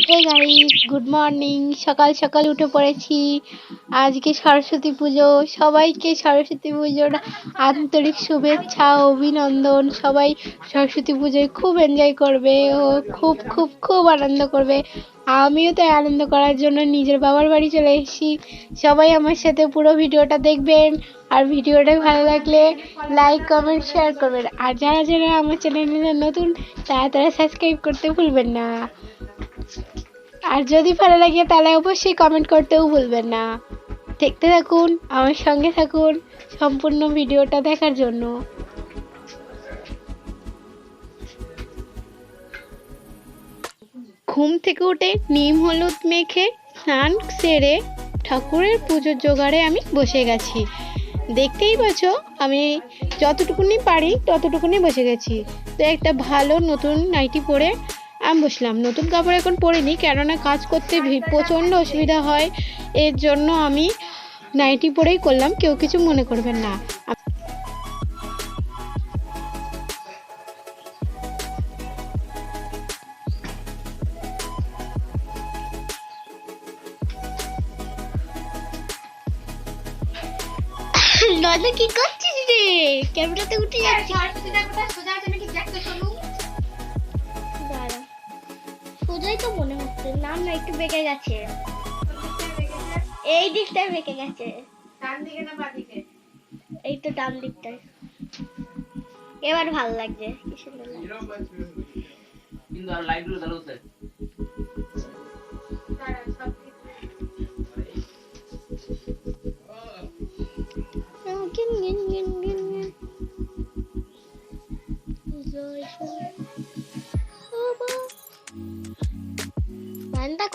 Hey guys good morning সকাল সকাল উঠে পড়েছি। আজকে সরস্বতী পুজো, সবাইকে সরস্বতী পুজোর আন্তরিক শুভেচ্ছা অভিনন্দন। সবাই সরস্বতী পুজোয় খুব এনজয় করবে ও খুব খুব খুব আনন্দ করবে। আমিও তাই আনন্দ করার জন্য নিজের বাবার বাড়ি চলে এসেছি। সবাই আমার সাথে পুরো ভিডিওটা দেখবেন। আর ভিডিওটা ভালো লাগলে লাইক কমেন্ট শেয়ার করবেন। আর যারা যারা আমার চ্যানেলে নতুন, তারা তারা সাবস্ক্রাইব করতে ভুলবেন না। আর যদি ভালো লাগে তাহলে অবশ্যই কমেন্ট করতেও ভুলবেন না। দেখতে থাকুন, আমার সঙ্গে থাকুন সম্পূর্ণ ভিডিওটা দেখার জন্য। ঘুম থেকে উঠে নিম হলুদ মেখে স্নান সেরে ঠাকুরের পুজোর জোগাড়ে আমি বসে গেছি। দেখতেই পাচ্ছ, আমি যতটুকুনি পারি ততটুকুনি বসে গেছি। তো একটা ভালো নতুন নাইটি পরে আমি বসলাম। নতুন কাপড় এখন পরিনি, কেননা কাজ করতে প্রচণ্ড অসুবিধা হয়। এর জন্য আমি নাইটি পরেই করলাম কেউ কিছু মনে করবেন না। কি করছিস রে? ক্যামেরাতে উঠে যাচ্ছি দাঁড়া। সোজাই তো মনে হচ্ছে নাম না একটু বেঁকে গেছে। এই দিকটায় বেঁকে গেছে। এই তো ডান দিকটায়। এবার ভালো লাগছে কি সুন্দর লাগছে। কিন্তু আর লাইটগুলো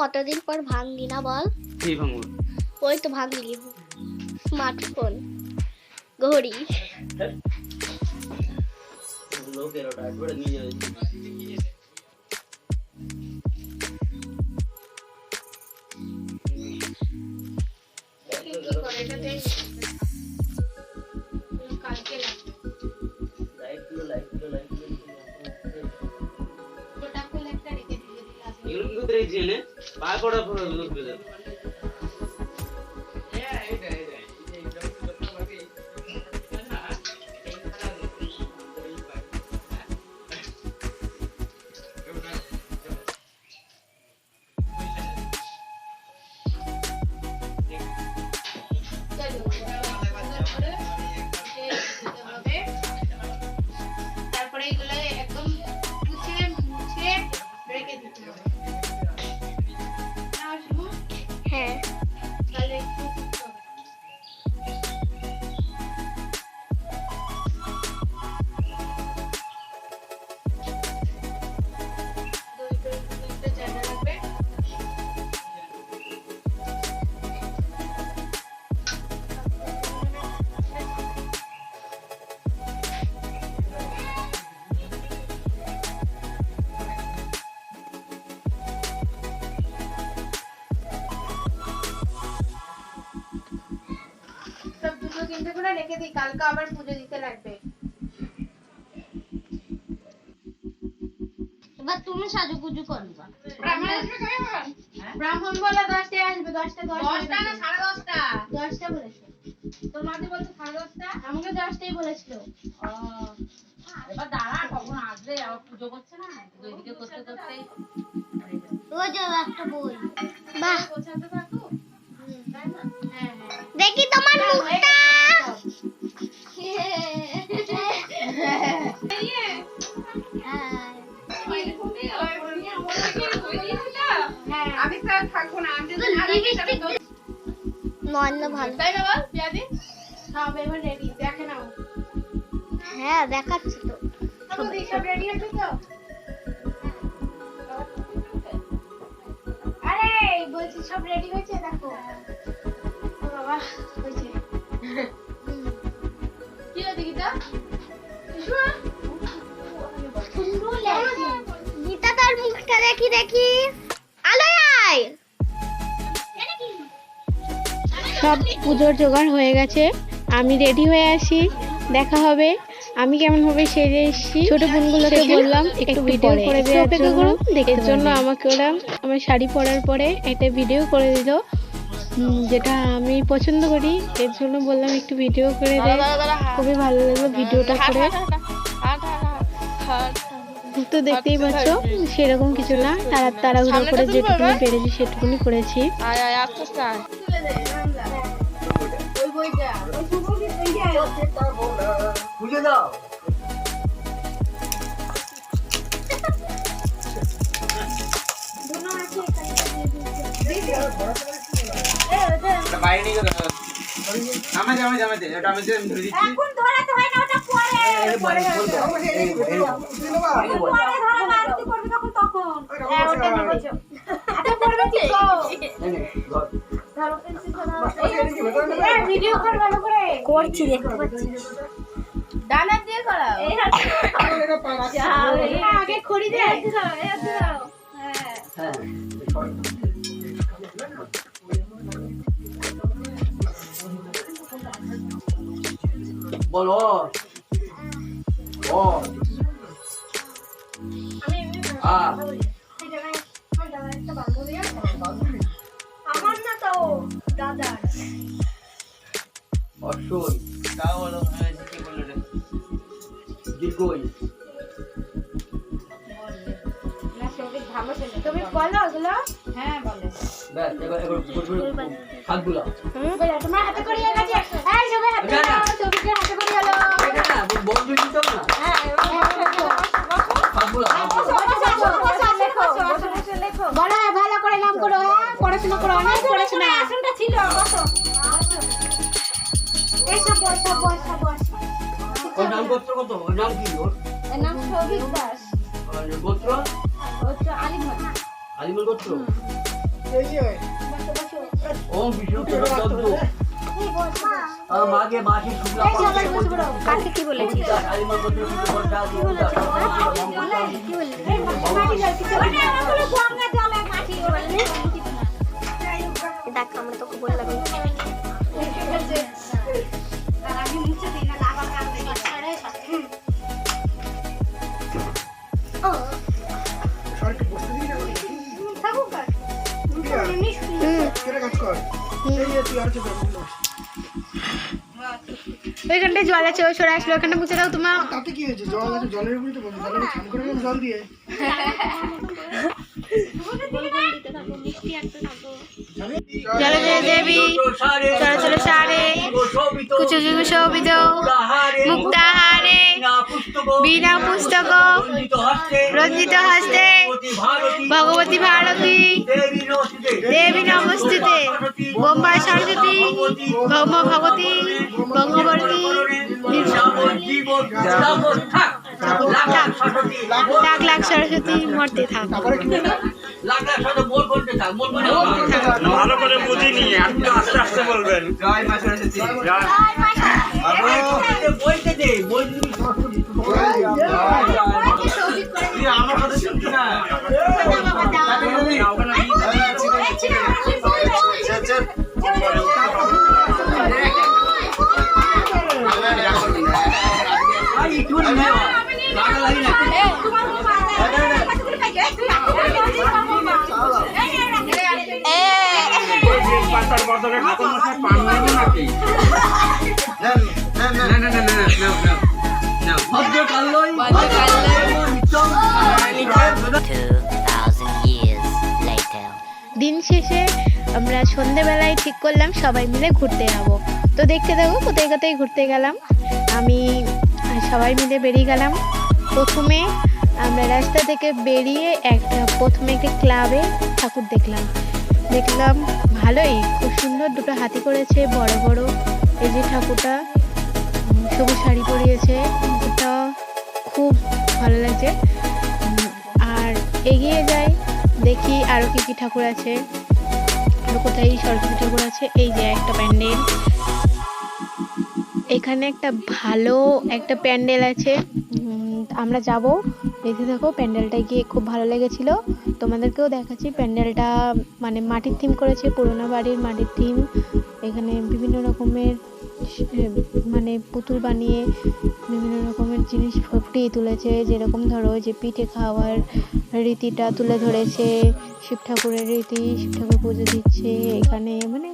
কতদিন পর ভাঙলি না বল? এই ভাঙবো। ওই তো ভাঙলি স্মার্টফোন ঘড়ি লোকের ওটা একবারে নিয়ে যাবে এনে পা করা। পড়া লোক বেজার রেখে দিই কালকে আবার পুজো দিতে লাগবে এবার তুমি সাজুগুজু করবা ব্রাহ্মণ বলে দশটায় আসবে দশটা দশটা না সাড়ে দশটা দশটা বলেছে তোর মাঝে বলছে সাড়ে দশটা আমাকে দশটাই বলেছিল এবার দাঁড়া কখন আসবে আবার পুজো করছে না করতে করতেই ওই যে একটা বই বাহ মন্দ ভালো। তাই না বল পিয়াদি সব এবার রেডি দেখে নাও। হ্যাঁ দেখাচ্ছি তো। সব রেডি আছে তো? আরে বলছি সব রেডি হয়েছে? দেখো। বাবা হয়েছে। কি দিদিটা সুন্দর গীতা তার মুখটা দেখি দেখি। সব পুজোর জোগাড় হয়ে গেছে আমি রেডি হয়ে আসি দেখা হবে আমি কেমন ভাবে সেরে এসেছি ছোট বোনগুলোকে বললাম একটু ভিডিও করে দেওয়ার জন্য এর জন্য আমাকে ওরা আমার শাড়ি পরার পরে একটা ভিডিও করে দিল যেটা আমি পছন্দ করি এর জন্য বললাম একটু ভিডিও করে দে খুবই ভালো লাগল ভিডিওটা করে তো দেখতেই পাচ্ছ সেরকম কিছু না। তারা তাড়াহুড়ো করে যেটুকুনি পেরেছি সেটুকুনি করেছি। আমি ধরে দিচ্ছি। করছি দেখতে পাচ্ছি ডানা দিয়ে করাও আগে খড়ি দিয়ে দাও হ্যাঁ বলো। ও আ আমার না তো দাদার অশ্বই তাও হ্যাঁ কি বলল রে দীর্ঘই তুমি বলো হ্যাঁ বলে ব্যাস এবার তোমার হাতে করে গেছে বন্ধু না হ্যাঁ হাতগুলো বলো ভালো করে নাম করো হ্যাঁ পড়াশোনা করো অনেক পড়াশোনা আসনটা ছিল বসো। এই বসো বসো বসো। ওর নাম গোত্র কত? ওর নাম কি? ওর? এর নাম সৌভিক দাস। গোত্র? আলিমন গোত্র? ওম বিষ্ণু এই বসো মাসি শুক্লা কাকে কি বলেছি? আলিমুল গোত্র কি বলেছি? কি বলেছি? দেখ আমরা তোকে বললাম। ওইখানটায় জল আছে ওই সরে আসলো ওখানে মুছে দাও তোমার তাতে কি হয়েছে? জল আছে জলের উপরে তো বলব জল দিয়ে। মিষ্টি একটা জলজয় দেবী চরচর সারে কুচু শোভিত মুক্তাহারে, বিনা পুস্তক, রঞ্জিত হস্তে, ভগবতী ভারতী, দেবী নমস্তিতে বোম্বাই সরস্বতী ভৌম ভগবতী ভগবতী লাখ লাখ সরস্বতী, মরতে থাক। ভালো করে বুঝিনি আপনি আস্তে আস্তে বলবেন। জয় মা সরস্বতী। দে বলতে আমার কথা শুনছি না? দিন শেষে আমরা সন্ধেবেলায় ঠিক করলাম সবাই মিলে ঘুরতে যাব। তো দেখতে থাকো কোথায় কোথায় ঘুরতে গেলাম। আমি সবাই মিলে বেরিয়ে গেলাম। প্রথমে আমরা রাস্তা থেকে বেরিয়ে একটা প্রথমে একটা ক্লাবে ঠাকুর দেখলাম। দেখলাম ভালোই, খুব সুন্দর দুটো হাতি করেছে, বড় বড়। এই যে ঠাকুরটা সবুজ শাড়ি পরিয়েছে এটা খুব ভালো লাগছে। আর এগিয়ে যাই, দেখি আরও কি কি ঠাকুর আছে। আর কোথায় সরস্বতী ঠাকুর আছে, এই যে একটা প্যান্ডেল। এখানে একটা ভালো একটা প্যান্ডেল আছে। আমরা যাব। এই যে দেখো প্যান্ডেলটা গিয়ে খুব ভালো লেগেছিল। তোমাদেরকেও দেখাচ্ছি প্যান্ডেলটা মানে মাটির থিম করেছে, পুরোনো বাড়ির মাটির থিম এখানে বিভিন্ন রকমের মানে পুতুল বানিয়ে বিভিন্ন রকমের জিনিস ফুটিয়ে তুলেছে। যেরকম ধরো যে পিঠে খাওয়ার রীতিটা তুলে ধরেছে, শিব ঠাকুরের রীতি, শিব ঠাকুর পুজো দিচ্ছে, এখানে মানে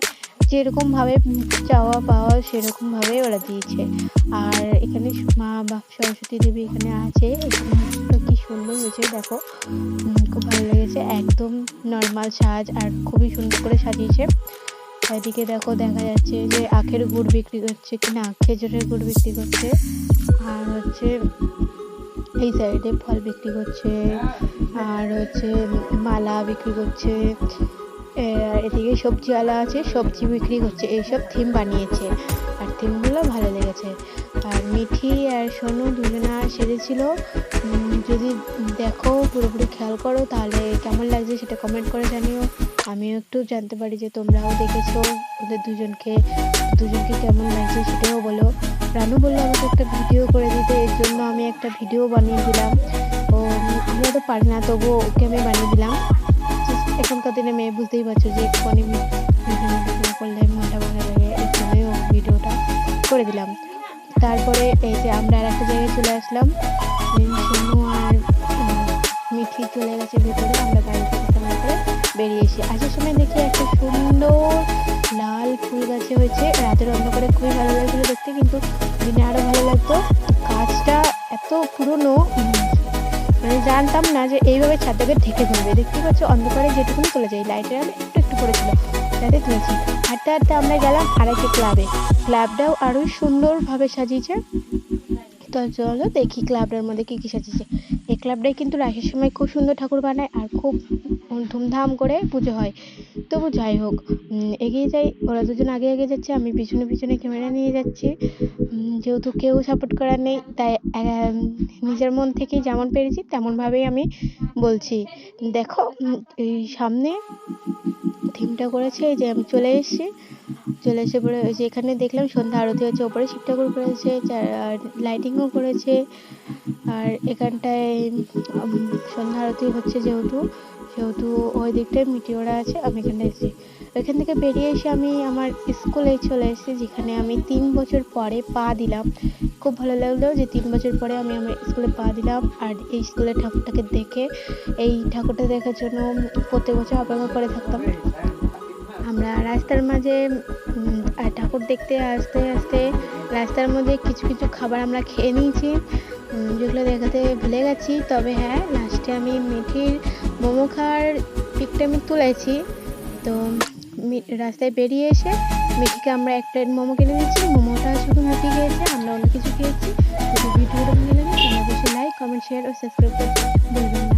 যেরকম ভাবে চাওয়া পাওয়া সেরকম ভাবে ওরা দিয়েছে। আর এখানে মা বাপ সরস্বতী দেবী এখানে আছে। এখানে কি সুন্দর হয়েছে দেখো। খুব ভালো লেগেছে। একদম নর্মাল সাজ আর খুবই সুন্দর করে সাজিয়েছে। এদিকে দেখো দেখা যাচ্ছে যে আখের গুড় বিক্রি করছে কিনা খেজুরের গুড় বিক্রি করছে। আর হচ্ছে এই সাইডে ফল বিক্রি করছে। আর হচ্ছে মালা বিক্রি করছে। এদিকে সবজিওয়ালা আছে, সবজি বিক্রি করছে, এইসব থিম বানিয়েছে। আর থিমগুলো ভালো লেগেছে। আর মিঠি আর সোনু দুজনা সেরেছিল যদি দেখো, পুরোপুরি খেয়াল করো, তাহলে কেমন লাগছে সেটা কমেন্ট করে জানিও। আমিও একটু জানতে পারি যে তোমরাও দেখেছ, ওদের দুজনকে দুজনকে কেমন লাগছে সেটাও বলো। রানু বলল, আমাকে একটা ভিডিও করে দিতে, এর জন্য আমি একটা ভিডিও বানিয়ে দিলাম। ও তো পারি না, তবুও ওকে আমি বানিয়ে দিলাম। এখনকার দিনে মেয়ে বুঝতেই পারছ যে একটুখানি করলে মনটা ভালো লাগে ভিডিওটা করে দিলাম। তারপরে এই যে আমরা আর একটা জায়গায় চলে আসলাম। আর মিঠি চলে গেছে ভিতরে, আমরা গাড়ি থেকে বেরিয়ে এসে আসার সময় দেখি একটা সুন্দর লাল ফুল গাছে হয়েছে। রাতের অন্ধকারে খুবই ভালো লাগছিল দেখতে, কিন্তু দিনে আরও ভালো লাগতো। গাছটা এত পুরনো মানে জানতাম না যে এইভাবে ছাদটাকে ঢেকে ফেলবে দেখতে পাচ্ছ, অন্ধকারে যেটুকুনি চলে যায় লাইটের আলো একটু একটু পড়েছিল তাতে তুলেছি। হাঁটতে হাঁটতে আমরা গেলাম আরেকটি ক্লাবে ক্লাবটাও আরও সুন্দরভাবে সাজিয়েছে। তো চলো দেখি ক্লাবটার মধ্যে কী কী সাজিয়েছে। এই ক্লাবটায় কিন্তু রাসের সময় খুব সুন্দর ঠাকুর বানায় আর খুব ধুমধাম করে পুজো হয়। তবু যাই হোক এগিয়ে যাই। ওরা দুজন আগে আগে যাচ্ছে, আমি পিছনে পিছনে ক্যামেরা নিয়ে যাচ্ছি। যেহেতু কেউ সাপোর্ট করার নেই, তাই নিজের মন থেকেই যেমন পেরেছি, তেমনভাবেই আমি বলছি। দেখো এই সামনে থিমটা করেছে, এই যে আমি চলে এসেছি। চলে এসে পরে ওই যে এখানে দেখলাম সন্ধ্যা আরতি হচ্ছে, ওপরে শিব ঠাকুর করেছে লাইটিংও করেছে। আর এখানটায় সন্ধ্যা আরতি হচ্ছে যেহেতু, সেহেতু ওই দিকটায় মিটিওরা আছে, আমি এখানে এসেছি। ওইখান থেকে বেরিয়ে এসে আমি আমার স্কুলে চলে এসেছি, যেখানে আমি তিন বছর পরে পা দিলাম। খুব ভালো লাগল যে তিন বছর পরে আমি আমার স্কুলে পা দিলাম, আর এই স্কুলের ঠাকুরটাকে দেখে, এই ঠাকুরটা দেখার জন্য প্রত্যেক বছর অপেক্ষা করে থাকতাম। আমরা রাস্তার মাঝে ঠাকুর দেখতে আসতে আসতে রাস্তার মধ্যে কিছু কিছু খাবার আমরা খেয়ে নিয়েছি। যেগুলো দেখাতে ভুলে গেছি, তবে হ্যাঁ লাস্টে আমি মিঠির মোমো খাওয়ার পিকটা আমি তুলেছি। তো রাস্তায় বেরিয়ে এসে মিঠিকে আমরা এক প্লেট মোমো কিনে দিয়েছি। মোমোটা শুধু মিঠি খেয়েছে, আমরা অনেক কিছু খেয়েছি। যদি ভিডিওটা ভালো লাগে তোমরা বেশি লাইক কমেন্ট শেয়ার ও সাবস্ক্রাইব করতে ভুলবেন